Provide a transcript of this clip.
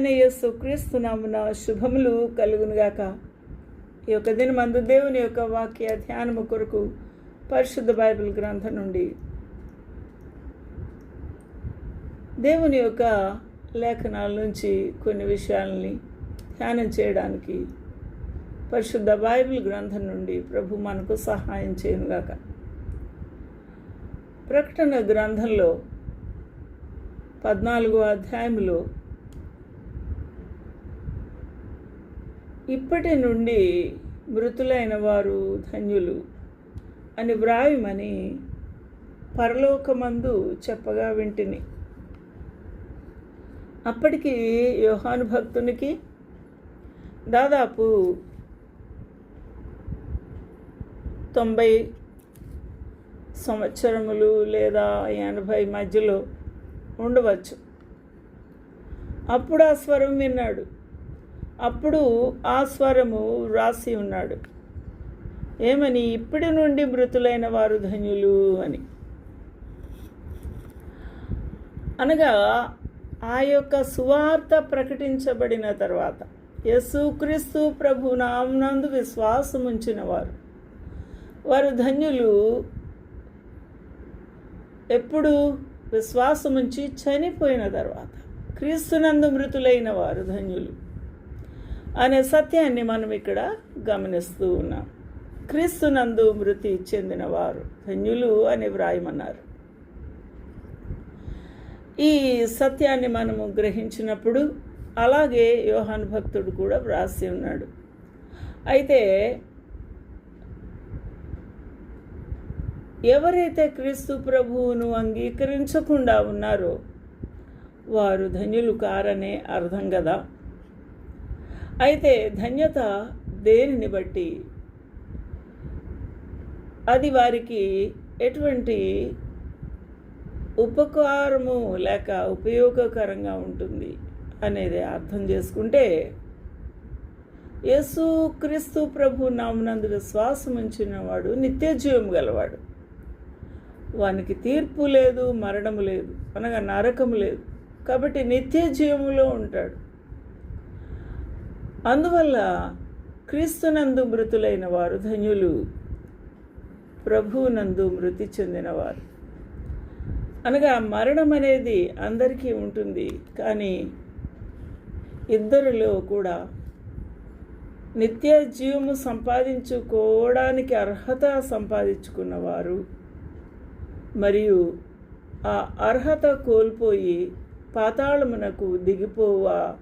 ప్రభు యేసు శుభములు కలుగునుగాక. ఈ యొక్క దినమందు దేవుని యొక్క వాక్య ధ్యానము కొరకు పరిశుద్ధ బైబిల్ గ్రంథం నుండి దేవుని యొక్క లేఖనాల నుంచి కొన్ని విషయాలని ధ్యానం చేయడానికి పరిశుద్ధ బైబిల్ గ్రంథం నుండి ప్రభు మనకు సహాయం చేయనుగాక. ప్రకటన గ్రంథంలో పద్నాలుగో అధ్యాయంలో ఇప్పటి నుండి మృతులైన వారు ధన్యులు అని వ్రాయమని పరలోకమందు చెప్పగా వింటిని. అప్పటికి యోహాను భక్తునికి దాదాపు తొంభై సంవత్సరములు లేదా ఎనభై మధ్యలో ఉండవచ్చు. అప్పుడు ఆ స్వరం విన్నాడు. అప్పుడు ఆ స్వరము వ్రాసి ఉన్నాడు. ఏమని? ఇప్పటి నుండి మృతులైన వారు ధన్యులు అని. అనగా ఆ యొక్క సువార్త ప్రకటించబడిన తర్వాత యేసుక్రీస్తు ప్రభు నామ్నందు విశ్వాసముంచిన వారు వారు ధన్యులు ఎప్పుడు? విశ్వాసముంచి చనిపోయిన తర్వాత. క్రీస్తునందు మృతులైన వారు ధన్యులు. అనే సత్యాన్ని మనం ఇక్కడ గమనిస్తూ ఉన్నాం. క్రీస్తునందు మృతి చెందిన వారు ధన్యులు అని వ్రాయమన్నారు. ఈ సత్యాన్ని మనము గ్రహించినప్పుడు అలాగే యోహాను భక్తుడు కూడా వ్రాసి ఉన్నాడు. అయితే ఎవరైతే క్రీస్తు ప్రభువును అంగీకరించకుండా ఉన్నారో వారు ధన్యులు కారనే అర్థం కదా? అయితే ధన్యత దేనిని బట్టి? అది వారికి ఎటువంటి ఉపకారము లేక ఉపయోగకరంగా ఉంటుంది అనేది అర్థం చేసుకుంటే యేసు క్రీస్తు ప్రభు నామనందు విశ్వాసం ఉంచినవాడు నిత్యజీవం గలవాడు. వానికి తీర్పు లేదు మరణము లేదు అనగా నరకము లేదు. కాబట్టి నిత్య జీవములో ఉంటాడు. అందువల్ల క్రీస్తునందు మృతులైన వారు ధన్యులు ప్రభువునందు మృతి చెందినవారు. అనగా మరణం అనేది అందరికీ ఉంటుంది కానీ ఇద్దరిలో కూడా నిత్య జీవము సంపాదించుకోవడానికి అర్హత సంపాదించుకున్నవారు మరియు ఆ అర్హత కోల్పోయి పాతాళమునకు దిగిపోవ